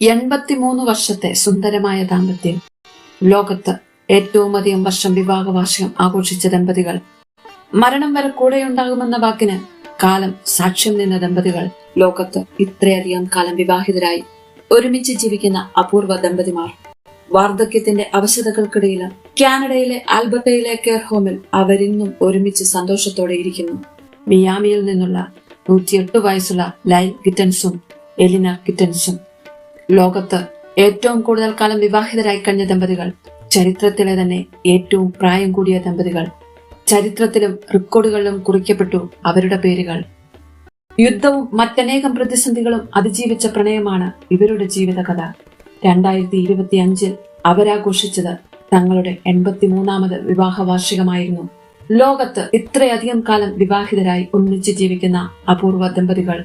എൺപത്തിമൂന്ന് വർഷത്തെ സുന്ദരമായ ദാമ്പത്യം. ലോകത്ത് ഏറ്റവും അധികം വർഷം വിവാഹ വാർഷികം ആഘോഷിച്ച ദമ്പതികൾ. മരണം വരെ കൂടെയുണ്ടാകുമെന്ന വാക്കിന് കാലം സാക്ഷ്യം നിന്ന ദമ്പതികൾ ലോകത്ത് ഇത്രയധികം കാലം വിവാഹിതരായി ഒരുമിച്ച് ജീവിക്കുന്ന അപൂർവ ദമ്പതിമാർ. വാർദ്ധക്യത്തിന്റെ അവശതകൾക്കിടയിൽ കാനഡയിലെ ആൽബർട്ടയിലെ കെയർ ഹോമിൽ അവരിന്നും ഒരുമിച്ച് സന്തോഷത്തോടെ ഇരിക്കുന്നു. മിയാമിയിൽ നിന്നുള്ള നൂറ്റിയെട്ട് വയസ്സുള്ള ലൈൽ കിറ്റൻസും എലിന ഗിറ്റൻസും ലോകത്ത് ഏറ്റവും കൂടുതൽ കാലം വിവാഹിതരായി കഴിഞ്ഞ ദമ്പതികൾ ചരിത്രത്തിലെ തന്നെ ഏറ്റവും പ്രായം കൂടിയ ദമ്പതികൾ ചരിത്രത്തിലും റെക്കോർഡുകളിലും കുറിക്കപ്പെട്ടു അവരുടെ പേരുകൾ. യുദ്ധവും മറ്റനേകം പ്രതിസന്ധികളും അതിജീവിച്ച പ്രണയമാണ് ഇവരുടെ ജീവിതകഥ. രണ്ടായിരത്തി ഇരുപത്തി അഞ്ചിൽ അവരാഘോഷിച്ചത് തങ്ങളുടെ എൺപത്തിമൂന്നാമത് വിവാഹ വാർഷികമായിരുന്നു ലോകത്ത് ഇത്രയധികം കാലം വിവാഹിതരായി ഒന്നിച്ച് ജീവിക്കുന്ന അപൂർവ ദമ്പതികൾ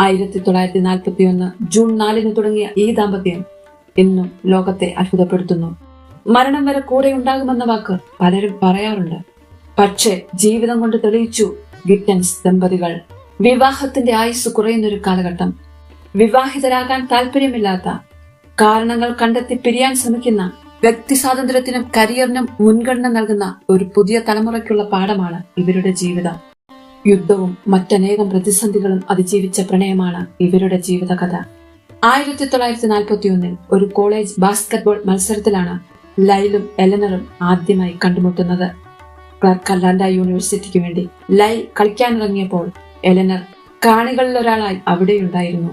ആയിരത്തി തൊള്ളായിരത്തി നാൽപ്പത്തി ഒന്ന് ജൂൺ നാലിന് തുടങ്ങിയ ഈ ദാമ്പത്യം ഇന്നും ലോകത്തെ അത്ഭുതപ്പെടുത്തുന്നു. മരണം വരെ കൂടെ ഉണ്ടാകുമെന്ന വാക്ക് പലരും പറയാറുണ്ട്. പക്ഷേ ജീവിതം കൊണ്ട് തെളിയിച്ചു ഗിറ്റൻസ് ദമ്പതികൾ. വിവാഹത്തിന്റെ ആയുസ് കുറയുന്നൊരു കാലഘട്ടം. വിവാഹിതരാകാൻ താല്പര്യമില്ലാത്ത കാരണങ്ങൾ കണ്ടെത്തി പിരിയാൻ ശ്രമിക്കുന്ന വ്യക്തി സ്വാതന്ത്ര്യത്തിനും കരിയറിനും മുൻഗണന നൽകുന്ന ഒരു പുതിയ തലമുറയ്ക്കുള്ള പാഠമാണ് ഇവരുടെ ജീവിതം. യുദ്ധവും മറ്റനേകം പ്രതിസന്ധികളും അതിജീവിച്ച പ്രണയമാണ് ഇവരുടെ ജീവിതകഥ. ആയിരത്തി തൊള്ളായിരത്തി നാൽപ്പത്തി ഒന്നിൽ ഒരു കോളേജ് ബാസ്കറ്റ്ബോൾ മത്സരത്തിലാണ് ലൈലും എലനറും ആദ്യമായി കണ്ടുമുട്ടുന്നത്. ക്ലർക്ക് അല്ലാണ്ട യൂണിവേഴ്സിറ്റിക്ക് വേണ്ടി ലൈ കളിക്കാനിറങ്ങിയപ്പോൾ എലനർ കാണികളിൽ ഒരാളായി അവിടെയുണ്ടായിരുന്നു.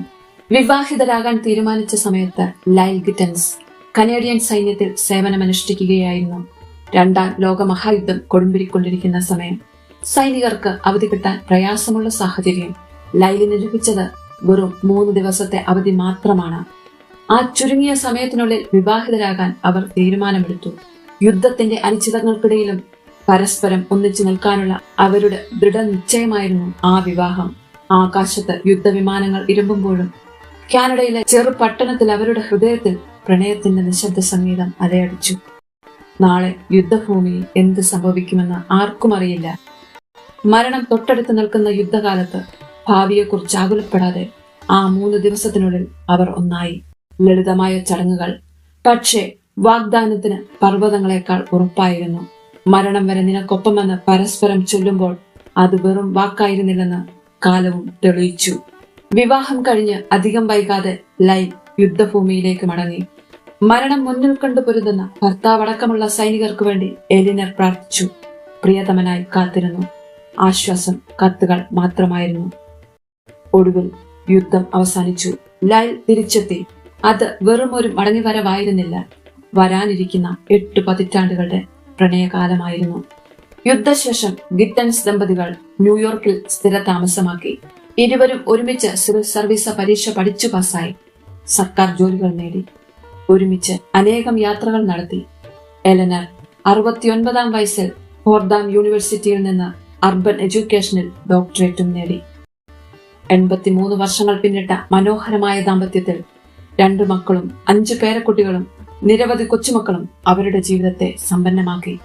വിവാഹിതരാകാൻ തീരുമാനിച്ച സമയത്ത് ലൈൽ ഗിറ്റൻസ് കനേഡിയൻ സൈന്യത്തിൽ സേവനമനുഷ്ഠിക്കുകയായിരുന്നു. രണ്ടാം ലോക മഹായുദ്ധം കൊടുമ്പിരിക്കൊണ്ടിരിക്കുന്ന സമയം. സൈനികർക്ക് അവധി കിട്ടാൻ പ്രയാസമുള്ള സാഹചര്യം. ലൈലിന് ലഭിച്ചത് വെറും മൂന്ന് ദിവസത്തെ അവധി മാത്രമാണ്. ആ ചുരുങ്ങിയ സമയത്തിനുള്ളിൽ വിവാഹിതരാകാൻ അവർ തീരുമാനമെടുത്തു. യുദ്ധത്തിന്റെ അനിശ്ചിതങ്ങൾക്കിടയിലും പരസ്പരം ഒന്നിച്ചു നിൽക്കാനുള്ള അവരുടെ ദൃഢനിശ്ചയമായിരുന്നു ആ വിവാഹം. ആകാശത്ത് യുദ്ധവിമാനങ്ങൾ ഇരുമ്പുമ്പോഴും കാനഡയിലെ ചെറു പട്ടണത്തിൽ അവരുടെ ഹൃദയത്തിൽ പ്രണയത്തിന്റെ നിശബ്ദ സംഗീതം അലയടിച്ചു. നാളെ യുദ്ധഭൂമിയിൽ എന്ത് സംഭവിക്കുമെന്ന് ആർക്കും അറിയില്ല. മരണം തൊട്ടടുത്ത് നിൽക്കുന്ന യുദ്ധകാലത്ത് ഭാവിയെക്കുറിച്ച് ആകുലപ്പെടാതെ ആ മൂന്ന് ദിവസത്തിനുള്ളിൽ അവർ ഒന്നായി. ലളിതമായ ചടങ്ങുകൾ. പക്ഷേ വാഗ്ദാനത്തിന് പർവതങ്ങളെക്കാൾ ഉറപ്പായിരുന്നു. മരണം വരെ നിനക്കൊപ്പമെന്ന് പരസ്പരം ചൊല്ലുമ്പോൾ അത് വെറും വാക്കായിരുന്നില്ലെന്ന് കാലവും തെളിയിച്ചു. വിവാഹം കഴിഞ്ഞ് അധികം വൈകാതെ ലൈൻ യുദ്ധഭൂമിയിലേക്ക് മടങ്ങി. മരണം മുന്നിൽ കണ്ടു പൊരുതുന്ന ഭർത്താവടക്കമുള്ള സൈനികർക്ക് വേണ്ടി എലിനർ പ്രാർത്ഥിച്ചു. പ്രിയതമനായി കാത്തിരുന്നു. ആശ്വാസം കത്തുകൾ മാത്രമായിരുന്നു. ഒടുവിൽ യുദ്ധം അവസാനിച്ചു. ലൈൽ തിരിച്ചെത്തി. അത് വെറും ഒരു മടങ്ങിവരവായിരുന്നില്ല. വരാനിരിക്കുന്ന എട്ട് പതിറ്റാണ്ടുകളുടെ പ്രണയകാലമായിരുന്നു. യുദ്ധശേഷം ഗിറ്റൻസ് ദമ്പതികൾ ന്യൂയോർക്കിൽ സ്ഥിര താമസമാക്കി ഇരുവരും ഒരുമിച്ച് സിവിൽ സർവീസ് പരീക്ഷ പഠിച്ചു പാസ്സായി. സർക്കാർ ജോലികൾ നേടി. ഒരുമിച്ച് അനേകം യാത്രകൾ നടത്തി. എലനർ അറുപത്തിയൊൻപതാം വയസ്സിൽ ഫോർദാം യൂണിവേഴ്സിറ്റിയിൽ നിന്ന് അർബൻ എഡ്യൂക്കേഷനിൽ ഡോക്ടറേറ്റും നേടി. എൺപത്തിമൂന്ന് വർഷങ്ങൾ പിന്നിട്ട മനോഹരമായ ദാമ്പത്യത്തിൽ രണ്ടു മക്കളും അഞ്ചു പേരക്കുട്ടികളും നിരവധി കൊച്ചുമക്കളും അവരുടെ ജീവിതത്തെ സമ്പന്നമാക്കി.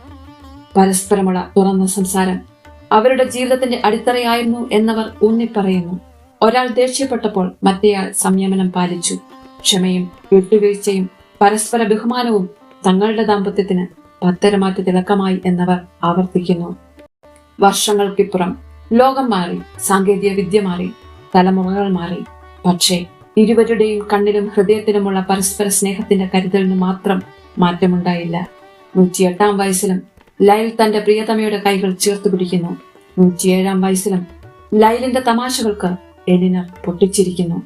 പരസ്പരമുള്ള തുറന്ന സംസാരം അവരുടെ ജീവിതത്തിന്റെ അടിത്തറയായിരുന്നു എന്നവർ ഊന്നിപ്പറയുന്നു. ഒരാൾ ദേഷ്യപ്പെട്ടപ്പോൾ മറ്റേയാൾ സംയമനം പാലിച്ചു. ക്ഷമയും വിട്ടുവീഴ്ചയും പരസ്പര ബഹുമാനവും തങ്ങളുടെ ദാമ്പത്യത്തിന് പത്തരമാറ്റ തിളക്കമായി എന്നവർ ആവർത്തിക്കുന്നു. വർഷങ്ങൾക്കിപ്പുറം ലോകം മാറി സാങ്കേതിക വിദ്യ മാറി തലമുറകൾ മാറി. പക്ഷേ ഇരുവരുടെയും കണ്ണിലും ഹൃദയത്തിലുമുള്ള പരസ്പര സ്നേഹത്തിന്റെ കരുതലിന് മാത്രം മാറ്റമുണ്ടായില്ല. നൂറ്റിയെട്ടാം വയസ്സിലും ലൈൽ തന്റെ പ്രിയതമയുടെ കൈകൾ ചേർത്ത് പിടിക്കുന്നു. നൂറ്റിയേഴാം വയസ്സിലും ലൈലിന്റെ തമാശകൾക്ക് എലിനർ പൊട്ടിച്ചിരിക്കുന്നു.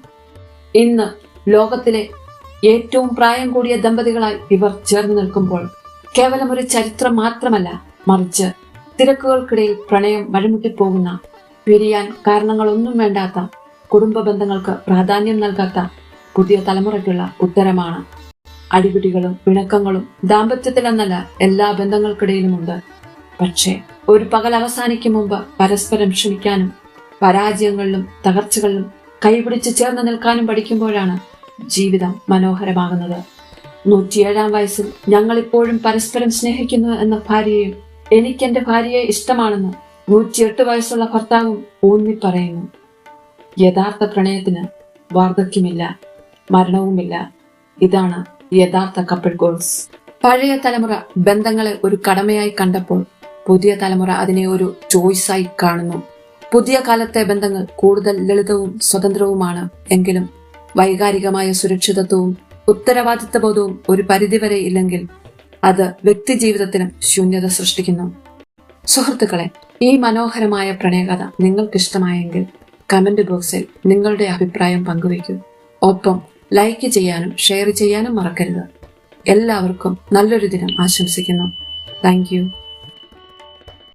ഇന്ന് ലോകത്തിലെ ഏറ്റവും പ്രായം കൂടിയ ദമ്പതികളായി ഇവർ ചേർന്ന് നിൽക്കുമ്പോൾ കേവലം ഒരു ചരിത്രം മാത്രമല്ല മറിച്ച് തിരക്കുകൾക്കിടയിൽ പ്രണയം വഴിമുട്ടിപ്പോകുന്ന പിരിയാൻ കാരണങ്ങളൊന്നും വേണ്ടാത്ത കുടുംബ ബന്ധങ്ങൾക്ക് പ്രാധാന്യം നൽകാത്ത പുതിയ തലമുറയ്ക്കുള്ള ഉത്തരമാണ്. അടിപിടികളും പിണക്കങ്ങളും ദാമ്പത്യത്തിലെന്നല്ല എല്ലാ ബന്ധങ്ങൾക്കിടയിലുമുണ്ട്. പക്ഷേ ഒരു പകൽ അവസാനിക്കും മുമ്പ് പരസ്പരം ക്ഷമിക്കാനും പരാജയങ്ങളിലും തകർച്ചകളിലും കൈപിടിച്ച് ചേർന്ന് നിൽക്കാനും പഠിക്കുമ്പോഴാണ് ജീവിതം മനോഹരമാകുന്നത്. നൂറ്റിയേഴാം വയസ്സിൽ ഞങ്ങൾ ഇപ്പോഴും പരസ്പരം സ്നേഹിക്കുന്നു എന്ന ഭാര്യയും എനിക്ക് എന്റെ ഭാര്യയെ ഇഷ്ടമാണെന്ന് നൂറ്റിയെട്ട് വയസ്സുള്ള ഭർത്താവും ഊന്നി പറയുന്നു. യഥാർത്ഥ പ്രണയത്തിന് വാർദ്ധക്യമില്ല മരണവുമില്ല. ഇതാണ് യഥാർത്ഥ കപ്പിൾ ഗോൾസ്. പഴയ തലമുറ ബന്ധങ്ങളെ ഒരു കടമയായി കണ്ടപ്പോൾ പുതിയ തലമുറ അതിനെ ഒരു ചോയ്സായി കാണുന്നു. പുതിയ കാലത്തെ ബന്ധങ്ങൾ കൂടുതൽ ലളിതവും സ്വതന്ത്രവുമാണ് എങ്കിലും വൈകാരികമായ സുരക്ഷിതത്വവും ഉത്തരവാദിത്വ ബോധവും ഒരു പരിധിവരെ ഇല്ലെങ്കിൽ അത് വ്യക്തി ജീവിതത്തിനും ശൂന്യത സൃഷ്ടിക്കുന്നു. സുഹൃത്തുക്കളെ ഈ മനോഹരമായ പ്രണയകഥ നിങ്ങൾക്കിഷ്ടമായെങ്കിൽ കമന്റ് ബോക്സിൽ നിങ്ങളുടെ അഭിപ്രായം പങ്കുവയ്ക്കൂ. ഒപ്പം ലൈക്ക് ചെയ്യാനും ഷെയർ ചെയ്യാനും മറക്കരുത്. എല്ലാവർക്കും നല്ലൊരു ദിനം ആശംസിക്കുന്നു. താങ്ക്